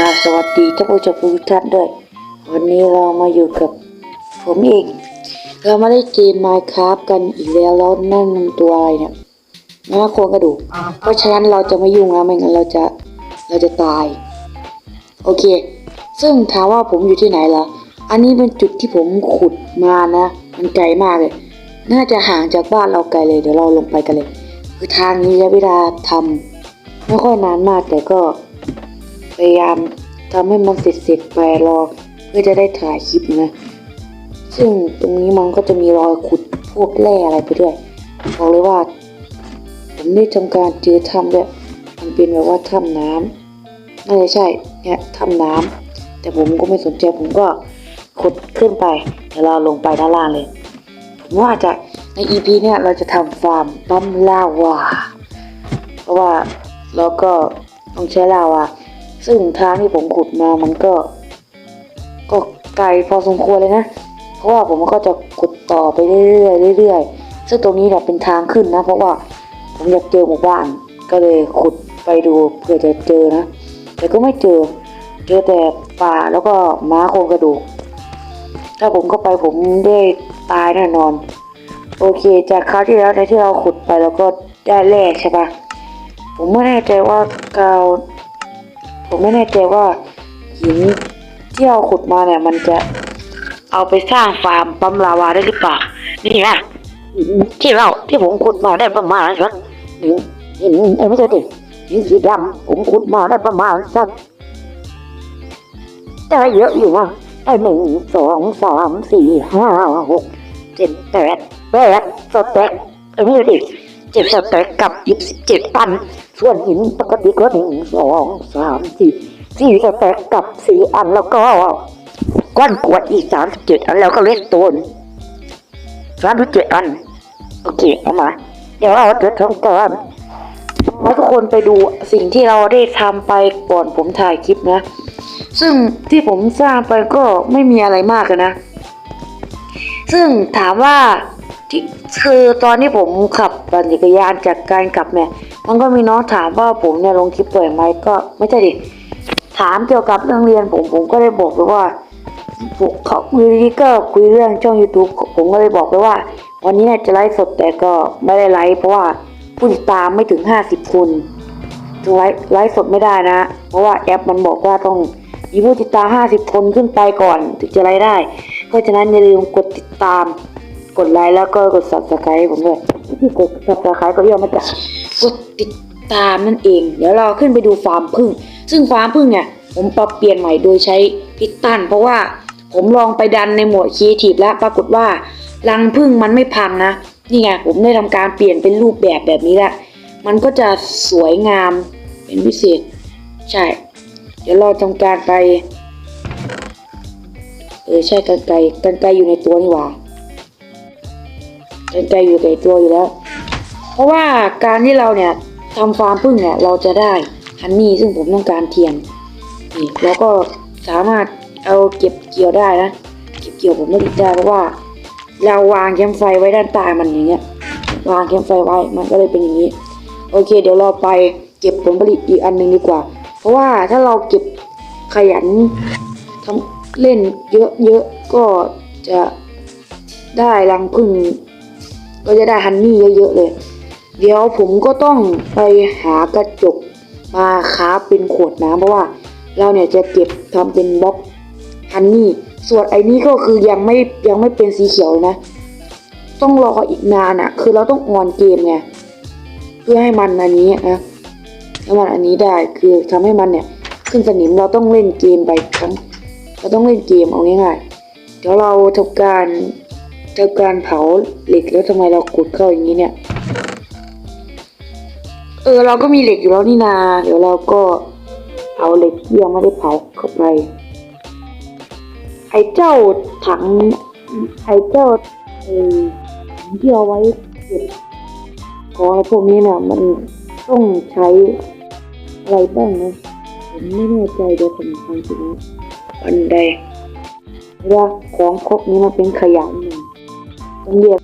ราบสวัสดีท่านผู้ชมทุกท่านด้วย วันนี้เรามาอยู่กับผมเอง เรามาได้เกม Minecraft กันอีกแล้วแล้วนั่นมันตัวอะไรเนี่ยม้าโครงกระดูก เพราะฉะนั้นเราจะไม่ยุ่งแล้วไม่งั้นเราจะเราจะตาย โอเค ซึ่งถามว่าผมอยู่ที่ไหนล่ะ อันนี้เป็นจุดที่ผมขุดมานะ มันไกลมากเลย น่าจะห่างจากบ้านเราไกลเลยเดี๋ยวเราลงไปกันเลย คือทางนี้ใช้เวลาทำไม่ค่อยนานมากแต่ก็ พยายามทำให้มันเสร็จๆไปรอเพื่อจะได้ถ่ายคลิปนะ ซึ่งตรงนี้มันก็จะมีรอยขุดพวกแร่อะไรไปด้วยบอกเลยว่าผมได้ทำการเจอถ้ำด้วยมันเป็นแบบว่าถ้ำน้ำน่าจะใช่เนี่ยถ้ำน้ำแต่ผมก็ไม่สนใจผมก็ขุดขึ้นไปเดี๋ยวเราลงไปด้านล่างเลยผมว่าจะใน EP เนี่ยเราจะทำฟาร์มปั๊มลาวาเพราะว่าเราก็ต้องใช้ลาวา ซึ่งทางที่ผมขุดมามันก็ ก็ไกลพอสมควรเลยนะ เพราะว่าผมก็จะขุดต่อไปเรื่อยๆเรื่อยๆซึ่งตรงนี้เนี่ยเป็นทางขึ้นนะ เพราะว่าผมอยากเจอหมู่บ้าน ก็เลยขุดไปดูเพื่อจะเจอนะ แต่ก็ไม่เจอ เจอแต่ป่าแล้วก็ม้าโครงกระดูก ถ้าผมเข้าไปผมได้ตายแน่นอน โอเค จากคราวที่แล้วในที่เราขุดไปแล้วก็ได้แร่ใช่ปะผมไม่แน่ใจว่ากาว ผมไม่แน่ใจว่าหินที่เราขุดมาเนี่ย มันจะเอาไปสร้างฟาร์มปั๊มลาวาได้หรือเปล่า นี่นะหินที่เราที่ผมขุดมาได้ประมาณสักหนึ่งหินเอ้ไม่ใช่ดิหินสีดำผมขุดมาได้ประมาณสักได้เยอะอยู่ว่ะได้หนึ่งสองสามสี่ห้าหกเจ็ดแปดแปดสแต็กเอ้ไม่ใช่ดิ เจ็ดสแต็กกับยี่สิบเจ็ดตัน ส่วนหินปกติก็หนึ่งสองสามสี่สี่สแต็กกับสี่อันแล้วก็ก้อนกวดอีกสามสิบเจ็ดอันแล้วก็เลสโตนสามสิบเจ็ดอัน โอเคเอามา เดี๋ยวเราจะทำการให้ทุกคนไปดูสิ่งที่เราได้ทำไปก่อนผมถ่ายคลิปนะ ซึ่งที่ผมสร้างไปก็ไม่มีอะไรมากนะ ซึ่งถามว่า ที่คือตอนที่ผมขับปั่นจักรยานจากการกลับเนี่ยมันก็มีน้องถามว่าผมเนี่ยลงคลิปบ่อยไหมก็ไม่ใช่ดิถามเกี่ยวกับเรื่องเรียนผมผมก็ได้บอกไปว่าเขาคุยดีก็คุยเรื่องช่อง YouTube ผมก็เลยบอกไปว่า วันนี้เนี่ยจะไลฟ์สดแต่ก็ไม่ได้ไลฟ์เพราะว่าผู้ติดตามไม่ถึง 50คนถึงไลฟ์ไลฟ์สดไม่ได้นะ เพราะว่าแอปมันบอกว่าต้องมีผู้ติดตาม 50 คนขึ้นไปก่อนถึงจะไลฟ์ได้ เพราะฉะนั้นอย่าลืมกดติดตาม กดไลค์แล้วก็กด subscribe ผมด้วยที่กด subscribe ก็ย่อมาจากกดติดตามนั่นเอง เดี๋ยวเราขึ้นไปดูฟาร์มพึ่ง ซึ่งฟาร์มพึ่งเนี่ย ผมปรับเปลี่ยนใหม่โดยใช้พิตตัน เพราะว่าผมลองไปดันในหมวดครีเอทีฟแล้วปรากฏว่ารังพึ่งมันไม่พังนะ นี่ไงผมได้ทำการเปลี่ยนเป็นรูปแบบแบบนี้ละมันก็จะสวยงามเป็นพิเศษ ใช่ เดี๋ยวเราทำการไป เออใช่กันไกลกันไกลอยู่ในตัวนี่หว่า กันไกลอยู่ในตัวอยู่แล้ว เพราะว่าการที่เราเนี่ยทำฟาร์มพึ่งเนี่ยเราจะได้ฮันนี่ซึ่งผมต้องการเทียนนี่แล้วก็สามารถเอาเก็บเกี่ยวได้นะเก็บเกี่ยวผมไม่ติดได้เพราะว่า เราวางแคมไฟไว้ด้านใต้มันอย่างเงี้ยวางแคมไฟไว้มันก็เลยเป็นอย่างนี้ โอเค เดี๋ยวเราไปเก็บผลผลิตอีกอันหนึ่งดีกว่า เพราะว่าถ้าเราเก็บขยันทำเล่นเยอะๆก็จะได้รังพึ่ง ก็จะได้ฮันนี่เยอะๆเลย เดี๋ยวผมก็ต้องไปหากระจกมาค้าเป็นขวดน้ำเพราะว่าเราเนี่ยจะเก็บทำเป็นบล็อกฮันนี่ส่วนไอ้นี้ก็คือยังไม่ยังไม่เป็นสีเขียวนะ ต้องรออีกนานอะ่ะ คือเราต้องออนเกมไงเพื่อให้มันอันนี้นะให้มันอันนี้ได้คือทำให้มันเนี่ยขึ้นสนิมเราต้องเล่นเกมไปครั้งเราต้องเล่นเกมเอาง่ายๆเดี๋ยวเราทำการ ทำการเผาเหล็กแล้วทำไมเราขุดเข้าอย่างนี้เนี่ย เออเราก็มีเหล็กอยู่แล้วนี่นา เดี๋ยวเราก็เอาเหล็กที่ยังไม่ได้เผาเข้าไป ไอ้เจ้าถัง ไอ้เจ้าเออที่เอาไว้เก็บของพวกนี้เนี่ยมันต้องใช้อะไรบ้างนะผมไม่แน่ใจเดี๋ยวผมฟังทีนี้อันใดเวลาของพวกนี้มันเป็นขยะน เรียก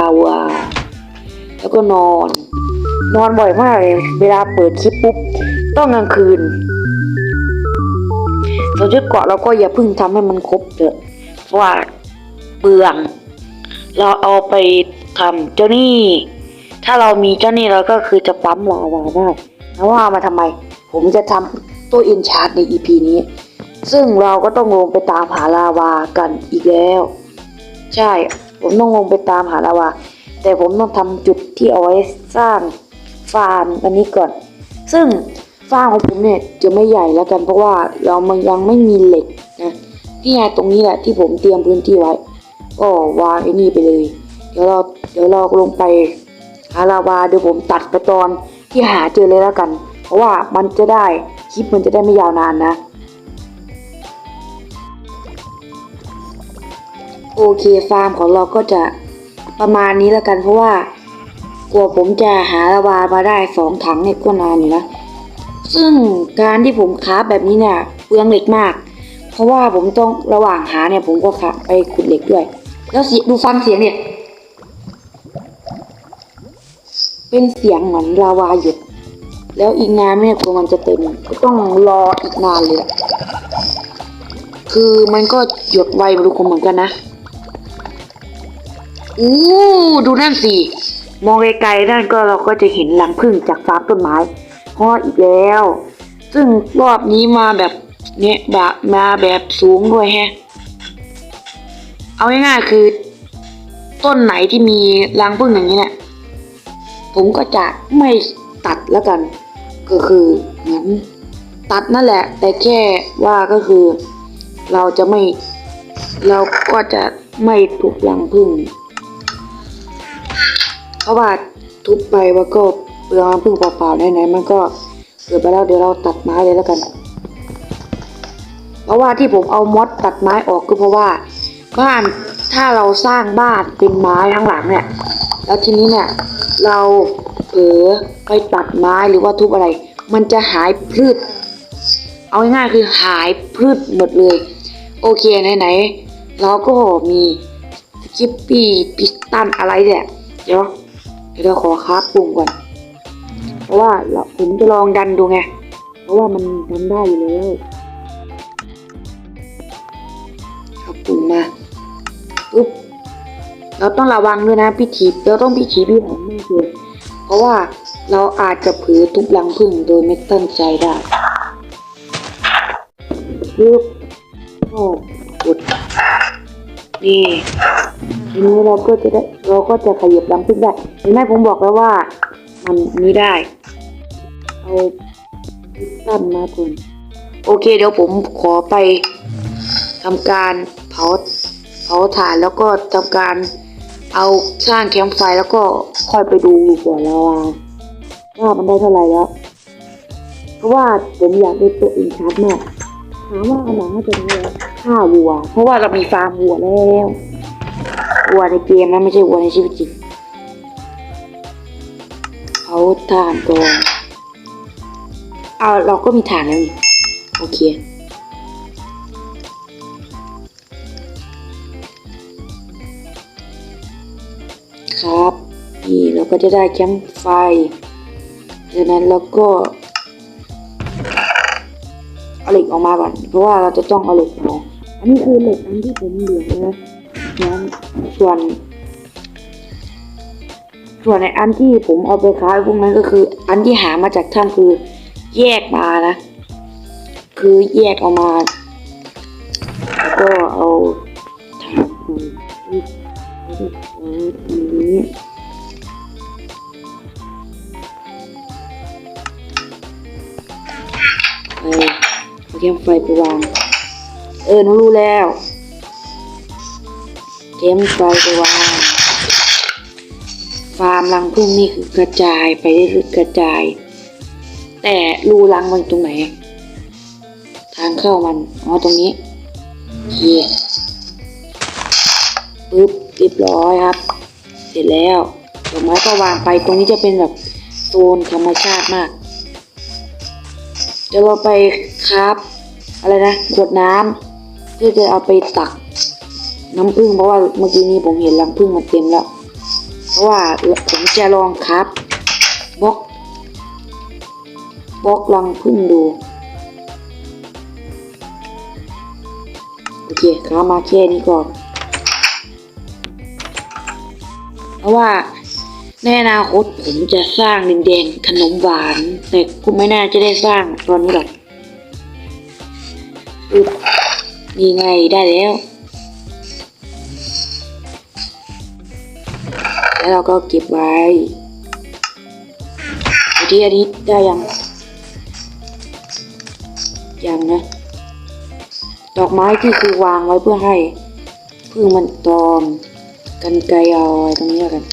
อาวาแล้วก็นอน นอนบ่อยมากเลย เวลาเปิดคลิปปุ๊บ ต้องกลางคืนส่วนชุดเกาะเราก็อย่าเพิ่งทำให้มันครบเถอะเพราะว่าเปลือง เราเอาไปทำเจ้านี่ ถ้าเรามีเจ้านี่เราก็คือจะปั๊มลาวาได้ ล้วว่ามาทำไม ผมจะทำตัวอินชาร์ดใน EP นี้ ซึ่งเราก็ต้องลงไปตามหาลาวากันอีกแล้ว ใช่ ผมต้องลงไปตามหาลาวา แต่ผมต้องทำจุดที่เอาไว้สร้างฟาร์มอันนี้ก่อน ซึ่งฟาร์มของผมเนี่ยจะไม่ใหญ่แล้วกัน เพราะว่าเรามันยังไม่มีเหล็กนะที่ไงตรงนี้แหละที่ผมเตรียมพื้นที่ไว้ ก็วางไอ้นี่ไปเลย เดี๋ยวเราเดี๋ยวเราลงไปหาลาวาเดี๋ยวผมตัดไปตอน ที่หาเจอเลยแล้วกัน เพราะว่ามันจะได้คลิปมันจะได้ไม่ยาวนานนะ โอเคฟาร์มของเราก็จะประมาณนี้แล้วกันเพราะว่ากลัวผมจะหาลาวามาได้สองถังเนี่ยก็นานอยู่นะ ซึ่งการที่ผมค้าแบบนี้เนี่ยเปลืองเหล็กมาก เพราะว่าผมต้องระหว่างหาเนี่ยผมก็ขาไปขุดเหล็กด้วย แล้วเสียดูฟังเสียงเนี่ย เป็นเสียงเหมือนลาวาหยดแล้วอีกนานไม่กว่ามันจะเต็ม ก็ต้องรออีกนานเลยอะคือมันก็หยดไวมาทุกคนเหมือนกันนะอู้ดูนั่นสิ มองไกลๆนั่นก็เราก็จะเห็นรังผึ้งจากฟาต้นไม้เพราะอีกแล้ว ซึ่งรอบนี้มาแบบเนี้ยแบบมาแบบสูงด้วยแฮะ เอาง่ายๆคือ ต้นไหนที่มีรังผึ้งอย่างนี้เนี่ย ผมก็จะไม่ตัดแล้วกัน ก็คือเหมือนตัดนั่นแหละ แต่แค่ว่าก็คือ เราจะไม่ เราก็จะไม่ถูกรังผึ้งเพราะว่าทุบไปว่าก็เปลืองน้ำผึ้งเปล่าๆไหนๆมันก็เกิดไปแล้วเดี๋ยวเราตัดไม้เลยแล้วกันเพราะว่าที่ผมเอามอดตัดไม้ออกก็เพราะว่าบ้าน ถ้าเราสร้างบ้านเป็นไม้ทั้งหลังเนี่ย แล้วทีนี้เนี่ยเราเผลอไปตัดไม้หรือว่าทุบอะไร มันจะหายพืช เอาง่ายๆคือหายพืชหมดเลย โอเคไหนๆเราก็มีสกิปปี้พิสตันอะไรเนี่ยเดี๋ยวเดี๋ยวเราขอคราฟปุ่มก่อน เพราะว่าเราผมจะลองดันดูไง เพราะว่ามันดันได้อยู่แล้วเอาปุ่มมา เราต้องระวังด้วยนะพี่ถีบเราต้องพี่ถีบพี่ผมมากเลยเพราะว่าเราอาจจะเผือทุบรังผึ้งโดยไม่ตั้งใจได้ปุ๊บก็กดนี่ทีนี้เราก็จะได้เราก็จะขยับลำพึ่งได้เห็นไหมผมบอกแล้วว่า มันนี้ได้ เอาตั้นมาก่อนโอเค เดี๋ยวผมขอไปทำการเผาเผาถ่านแล้วก็ทำการ เอาสร้างแคมป์ไฟแล้วก็ค่อยไปดูก่อนแล้วว่าว่ามันได้เท่าไหร่แล้ว เพราะว่าผมอยากได้ตัวอินชาร์ดมากถามว่าอันไหนน่าจะได้แล้วฆ่าวัว เพราะว่าเรามีฟาร์มวัวแล้ววัวในเกมนะไม่ใช่วัวในชีวิตจริงเอาถ่านก่อนเอาเราก็มีถ่านแล้วนี่โอเค ก็จะได้แคมป์ไฟจากนั้นเราก็เอาเหล็กออกมาก่อน เพราะว่าเราจะต้องเอาเหล็กออกอันนี้คือเหล็กอันที่ผมเหลือนะนั้นส่วนส่วนในอันที่ผมเอาไปขายพวกนั้นก็คือ อันที่หามาจากถ้ำคือแยกมานะ คือแยกออกมาแล้วก็เอาถาดนี้ เอาแคมไฟไปวาง เออหนูรู้แล้วเกมไฟไปวาง ฟาร์มรังพึ่งนี่คือกระจายไปเรื่อยกระจาย แต่รูรังมันตรงไหน ทางเข้ามัน อ๋อตรงนี้โอเคปึ๊บเรียบร้อยครับ เสร็จแล้วดอกไม้ก็วางไปตรงนี้จะเป็นแบบโซนธรรมชาติมาก เดี๋ยวเราไปครับ อะไรนะขวดน้ำเพื่อจะเอาไปตัก น้ำผึ้งเพราะว่าเมื่อกี้นี้ผมเห็นรังผึ้งมันเต็มแล้ว เพราะว่าผมจะลองครับบล็อกบล็อกรังพึ่งดูโอเคครับมาแค่นี้ก่อน เพราะว่าในอนาคตผมจะสร้างดินแดงขนมหวาน แต่กูไม่น่าจะได้สร้างตอนนี้หรอก อึบนี่ไงได้แล้ว แล้วเราก็เก็บไว้ที่อันนี้ได้ยัง ยังนะ ดอกไม้ที่คือวางไว้เพื่อให้พึ่งมันตอม กันไกลเอาไว้ตรงนี้กัน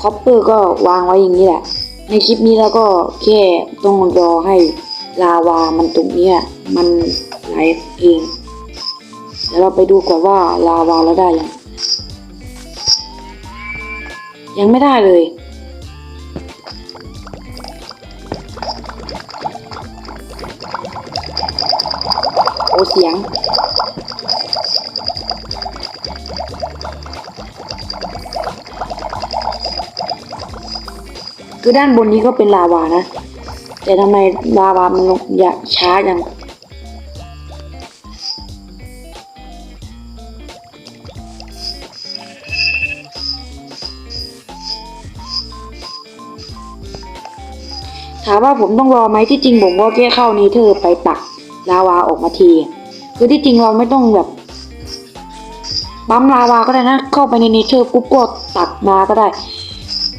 คอปเปอร์ก็วางไว้อย่างนี้แหละ ในคลิปนี้เราก็แค่ต้องรอให้ ลาวามันตรงเนี้ยมันไหลเองเดี๋ยวเราไปดูก่อนว่าลาวาเราได้ยังยังไม่ได้เลย โอ้เสียงคือด้านบนนี้ก็เป็นลาวานะ แต่ทำไมลาวามันลงอย่าช้าจังถามว่าผมต้องรอไหมที่จริงผมก็แค่เข้านี้เธอไปปักลาวาออกมาที คือที่จริงเราไม่ต้องแบบปั๊มลาวาก็ได้นะ เข้าไปในเนเธอร์ปุ๊บก็ตักมาก็ได้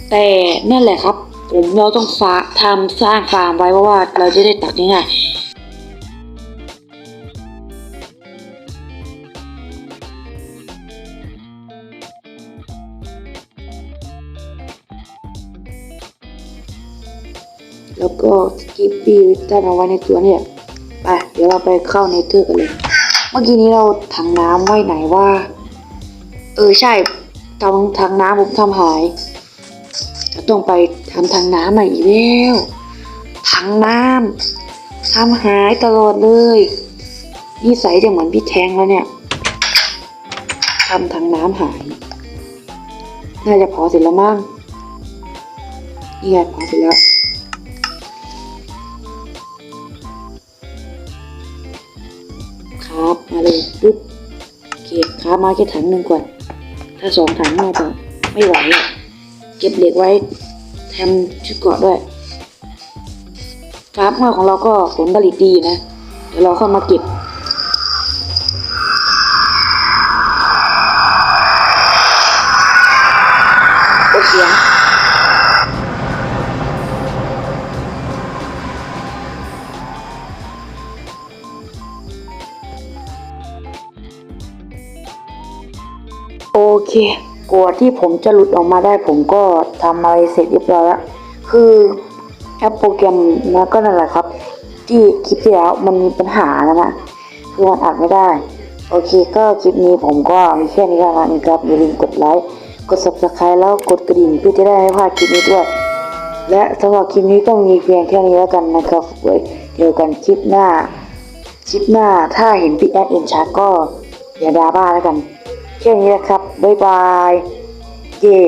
แต่นั่นแหละครับ ผมเราต้องฟ้าทำสร้างฟาร์มไว้เพราะว่าเราจะได้ตักง่ายแล้วก็สกิปปี้ตเติ้ลเอาไว้ในตัวเนี่ยไปเดี๋ยวเราไปเข้าเนเธอร์กันเลย เมื่อกี้นี้เราถังน้ำไว้ไหนว่า เออใช่ทำถังน้ำผมทำหาย จะต้องไป ทำทางน้ำใหม่อีกแล้วถังน้ำทำหายตลอดเลยนิสัยจะเหมือนพี่แทงแล้วเนี่ยทำทางน้ำหาย น่าจะพอเสร็จแล้วมั้งนี่ไงพอเสร็จแล้วครับมาเลยปุ๊บโอเคครับมาแค่ถังหนึ่งก่อน ถ้าสองถังน่าจะไม่ไหวเก็บเหล็กไว้ ทำชุดเกาะด้วยฟาร์มของเราก็ผลผลิตดีนะ เดี๋ยวเราเข้ามาเก็บโอเสียงโอเค กว่าที่ผมจะหลุดออกมาได้ผมก็ทำอะไรเสร็จเรียบร้อยแล้วคือแอปโปรแกรมนะก็นั่นแหละครับ ที่คลิปที่แล้วมันมีปัญหานะนะคือมันอัดไม่ได้ โอเคก็คลิปนี้ผมก็มีแค่นี้แล้วนะครับอย่าลืมกดไลค์กด subscribe แล้วกดกระดิ่งเพื่อจะได้ไม่พลาดคลิปนี้ด้วย และสำหรับคลิปนี้ก็มีเพียงแค่นี้แล้วกันนะครับไว้เจอกันคลิปหน้า คลิปหน้าถ้าเห็นพี่แอดเอ็นชาร์ก็อย่าดราบ้าแล้วกัน แค่นี้นะครับ บ๊ายบาย เย่